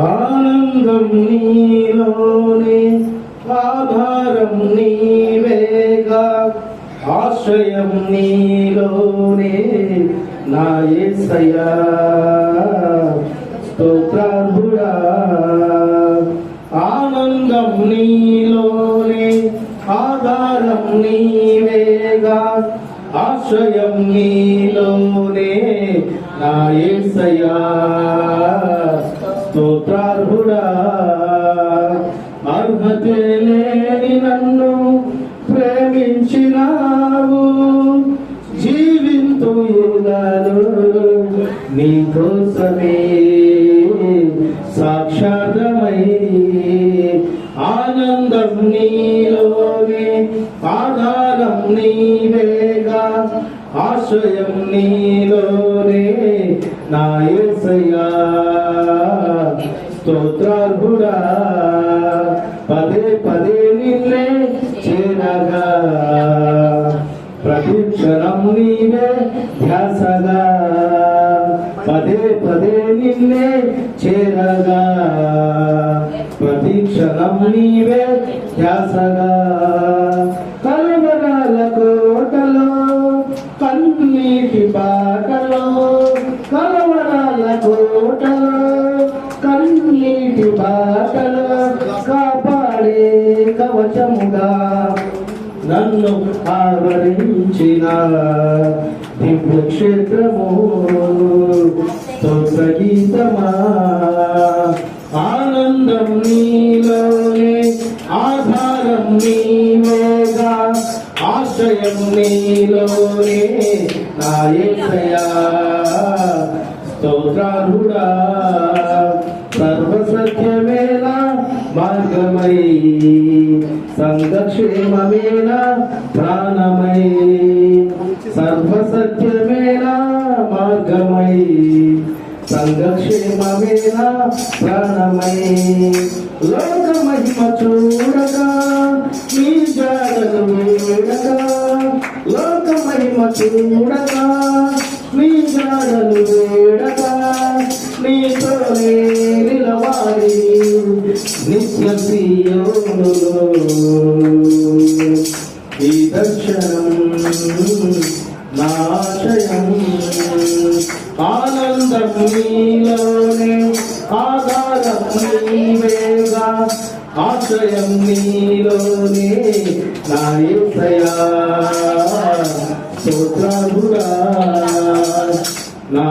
ఆనందం నీలోనే ఆధారం నీవేగా. ఆశ్రయం నీలోనే నా యేసయ్యా స్తోత్రార్హుడా. ఆనందం నీలోనే ఆధారం నీవేగా. ఆశ్రయం నీలోనే నా యేసయ్యా నన్ను ప్రేమించినావు. జీవింతు యుగాలు నీ కోసమే సాక్షాతమై ఆనందం నీలోనే ఆధారం నీవేగా ఆశ్రయం నీలోనే నాయసయా స్తోత్రార్హుడా పదే పదే ప్రతి నీవే ధ్యాసగా పదే పదే నిన్నే చేరగా. ప్రతి క్షణం నీవే ధ్యాసగా కలవరాల కోటలో కన్నీటి బాటలో కలవరాల కోటలో కన్నీటి బాటలో కాపాడే కవచముగా. నన్ను ఆవరించిన దివ్యక్షేత్రము స్తోత్రగీతమా ఆనందం నీలోనే ఆధారం నీవేగా ఆశ్రయం నీలోనే నా స్తోత్రారుడా సర్వసత్యమేలా మార్గమై? సంఘక్షేమమేన? ప్రాణమై సర్వసత్యమేన? మార్గమై సంఘక్షేమమేన? ప్రాణమై లోక మహిమ చూడగా నీ జాడలు లోక మహిమ చూడగా నీ జాడలు వేడగా నీతోనే నిలవాలి ఈ దర్శనం నాశయం ఆనందం నీలోనే ఆధారం నీవేగా ఆశ్రయం నీలోనే నా యేసయ్యా స్తోత్రాలుగా నా